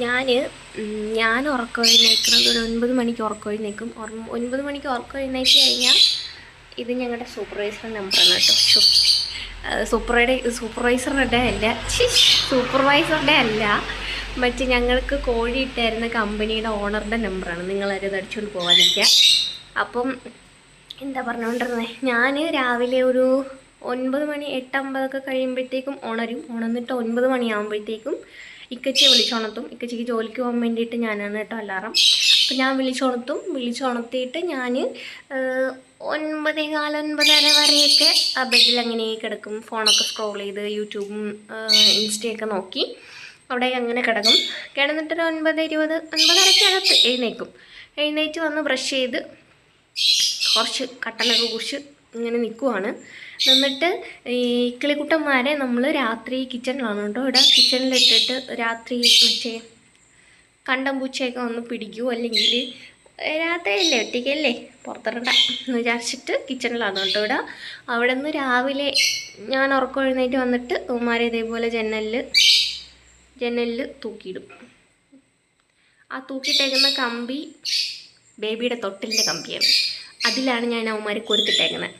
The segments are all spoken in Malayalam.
ഞാൻ ഞാൻ ഉറക്കം എഴുന്നേക്കുന്നത് ഒരു ഒൻപത് മണിക്ക് ഉറക്കം എഴുന്നേക്കും ഒൻപത് മണിക്ക് ഉറക്കം എഴുന്നേറ്റ് കഴിഞ്ഞാൽ ഇത് ഞങ്ങളുടെ സൂപ്പർവൈസർ നമ്പറാണ് കേട്ടോ. സൂപ്പറുടെ സൂപ്പർവൈസറുടെ അല്ല സൂപ്പർവൈസറുടെ അല്ല മറ്റ് ഞങ്ങൾക്ക് കോഴി ഇട്ടായിരുന്ന കമ്പനിയുടെ ഓണറുടെ നമ്പറാണ് നിങ്ങളത് അടിച്ചുകൊണ്ട് പോകാതിരിക്കുക അപ്പം എന്താ പറഞ്ഞുകൊണ്ടിരുന്നത് ഞാൻ രാവിലെ ഒരു ഒൻപത് മണി എട്ടമ്പതൊക്കെ കഴിയുമ്പോഴത്തേക്കും ഉണരും. ഉണർന്നിട്ട് ഒൻപത് മണിയാകുമ്പോഴത്തേക്കും ഇക്കച്ചിയെ വിളിച്ചുണർത്തും ഇക്കച്ചിക്ക് ജോലിക്ക് പോകാൻ വേണ്ടിയിട്ട് ഞാനാണ് കേട്ടോ അലാറം. അപ്പം ഞാൻ വിളിച്ചുണർത്തും വിളിച്ചുണർത്തിയിട്ട് ഞാൻ ഒൻപതേ കാല ഒൻപതര വരെയൊക്കെ ആ ബെഡിൽ അങ്ങനെ കിടക്കും. ഫോണൊക്കെ സ്ക്രോൾ ചെയ്ത് യൂട്യൂബും ഇൻസ്റ്റയൊക്കെ നോക്കി അവിടെ അങ്ങനെ കിടക്കും. കിടന്നിട്ടൊരു ഒൻപത് ഇരുപത് ഒൻപതരക്കകത്ത് എഴുന്നേക്കും എഴുന്നേറ്റ് വന്ന് ബ്രഷ് ചെയ്ത് കുറച്ച് കട്ടനൊക്കെ കുറിച്ച് ഇങ്ങനെ നിൽക്കുവാണ് എന്നിട്ട് ഈ കിളിക്കുട്ടന്മാരെ നമ്മൾ രാത്രി കിച്ചണിലാണ് കേട്ടോ. ഇവിടെ കിച്ചണിലിട്ടിട്ട് രാത്രി മറ്റേ കണ്ടം പൂച്ചയൊക്കെ ഒന്ന് പിടിക്കൂ അല്ലെങ്കിൽ രാത്രിയല്ലേ ഒറ്റയ്ക്കല്ലേ പുറത്തിറണ്ട എന്ന് വിചാരിച്ചിട്ട് കിച്ചണിലാണ് കേട്ടോ ഇവിടെ. അവിടെ നിന്ന് രാവിലെ ഞാൻ ഉറക്കം എഴുന്നേറ്റ് വന്നിട്ട് ഉമ്മാരെ ഇതേപോലെ ജനലിൽ ജനലിൽ തൂക്കിയിടും. ആ തൂക്കിയിട്ടേക്കുന്ന കമ്പി ബേബിയുടെ തൊട്ടിലിന്റെ കമ്പിയാണ്. അതിലാണ് ഞാൻ അവന്മാരെ കൊടുത്തിട്ടേക്കുന്നത്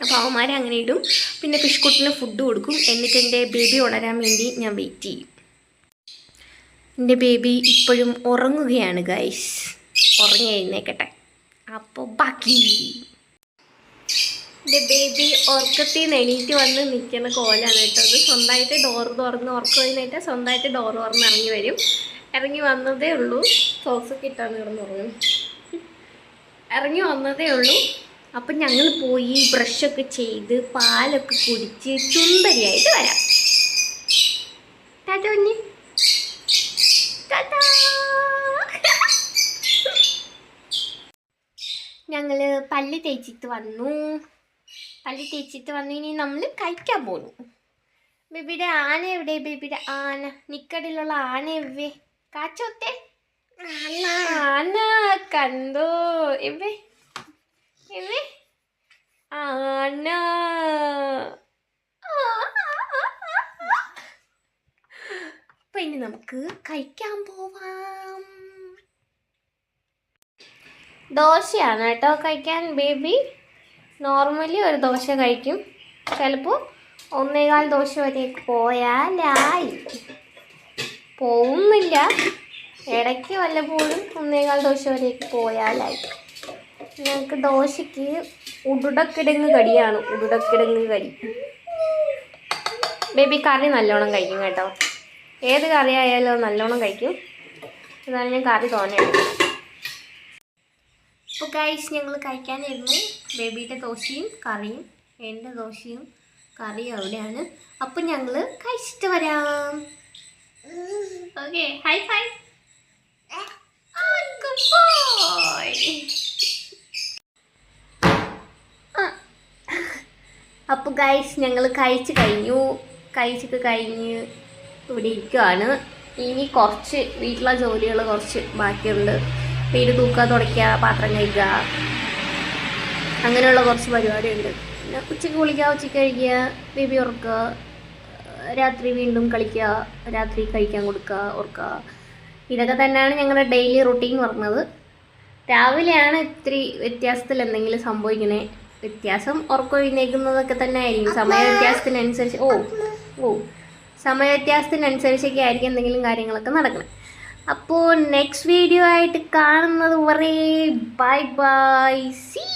അപ്പോൾ അവന്മാരെ അങ്ങനെ ഇടും. പിന്നെ പിഷ്കുട്ടിന് ഫുഡ് കൊടുക്കും. എന്നിട്ട് എന്റെ ബേബി ഉണരാൻ വേണ്ടി ഞാൻ വെയിറ്റ് ചെയ്യും. എന്റെ ബേബി ഇപ്പോഴും ഉറങ്ങുകയാണ് ഗൈസ് ഉറങ്ങി എഴുന്നേക്കട്ടെ. അപ്പോൾ ബാക്കി. എന്റെ ബേബി ഉറക്കത്തിൽ നിന്ന് എണീറ്റ് വന്ന് നിൽക്കുന്ന കോലാണ് കേട്ടോ അത്. സ്വന്തമായിട്ട് ഡോറ് തുറന്ന് ഉറക്കം എഴുന്നേറ്റ് സ്വന്തമായിട്ട് ഡോറ് തുറന്ന് ഇറങ്ങി വരും. ഇറങ്ങി വന്നതേ ഉള്ളൂ. സോക്സൊക്കെ ഇട്ടാണ് കിടന്നുറങ്ങും. ഇറങ്ങി വന്നതേ ഉള്ളൂ. അപ്പം ഞങ്ങൾ പോയി ബ്രഷൊക്കെ ചെയ്ത് പാലൊക്കെ കുടിച്ച് ചുമ്പരിയായിട്ട് വരാം. ടാറ്റ കുഞ്ഞ് ടാറ്റാ. പല്ല് തേച്ചിട്ട് വന്നു. പല്ല് തേച്ചിട്ട് വന്നു ഇനി നമ്മൾ കഴിക്കാൻ പോന്നു ബേബിയുടെ ആന എവിടെ? ബേബിയുടെ ആന. നിക്കടിലുള്ള ആന എവിടെ? കാച്ചോത്തെ ആന കണ്ടോ? എവിടെ? അപ്പൊ നമുക്ക് കഴിക്കാൻ പോവാം. ദോശയാണ് കേട്ടോ കഴിക്കാൻ ബേബി. നോർമലി ഒരു ദോശ കഴിക്കും. ചിലപ്പോൾ ഒന്നേകാൽ ദോശ വരെയൊക്കെ പോയാലായി. പോകുന്നില്ല ഇടയ്ക്ക് വല്ലപ്പോഴും ഒന്നേകാൽ ദോശ വരെയൊക്കെ പോയാലായി. ഞങ്ങൾക്ക് ദോശയ്ക്ക് ഉടുടക്കിടങ്ങ് കടിയാണ്. ഉടുടക്കിടങ്ങ് കടി. ബേബി കറി നല്ലോണം കഴിക്കും കേട്ടോ. ഏത് കറി ആയാലും നല്ലോണം കഴിക്കും. അതാണ് ഞാൻ കറി തോന്നിയത് ഇപ്പോൾ കഴിച്ച് ഞങ്ങൾ കഴിക്കാനായിരുന്നു ബേബിയുടെ ദോശയും കറിയും എന്റെ ദോശയും കറിയും അവിടെയാണ്. അപ്പം ഞങ്ങൾ കഴിച്ചിട്ട് വരാം. Okay high five Good boy അപ്പോൾ ഗൈസ് ഞങ്ങൾ കഴിച്ച് കഴിഞ്ഞു. കഴിച്ചൊക്കെ കഴിഞ്ഞ് ഇവിടെ ഇരിക്കുവാണ്. ഇനി കുറച്ച് വീട്ടിലെ ജോലികൾ കുറച്ച് ബാക്കിയുണ്ട്. വീട് തൂക്കുക തുടയ്ക്കുക പാത്രം കഴിക്കുക അങ്ങനെയുള്ള കുറച്ച് പരിപാടിയുണ്ട്. പിന്നെ ഉച്ചയ്ക്ക് കുളിക്കുക ഉച്ചയ്ക്ക് കഴിക്കുക ബേബി ഉറക്കുക രാത്രി വീണ്ടും കളിക്കുക രാത്രി കഴിക്കാൻ കൊടുക്കുക ഉറക്കുക. ഇതൊക്കെ തന്നെയാണ് ഞങ്ങളുടെ ഡെയിലി റൊട്ടീൻ പറഞ്ഞത്. രാവിലെയാണ് ഇത്തിരി വ്യത്യാസത്തിൽ എന്തെങ്കിലും സംഭവിക്കണേ. വ്യത്യാസം ഉറക്കം എഴുന്നേൽക്കുന്നതൊക്കെ തന്നെ ആയിരിക്കും സമയ വ്യത്യാസത്തിനനുസരിച്ച് ഓ ഓ. സമയ വ്യത്യാസത്തിനനുസരിച്ചൊക്കെ ആയിരിക്കും എന്തെങ്കിലും കാര്യങ്ങളൊക്കെ നടക്കണം. അപ്പോൾ നെക്സ്റ്റ് വീഡിയോ ആയിട്ട് കാണുന്നത് വരെ ബൈ ബൈ സീ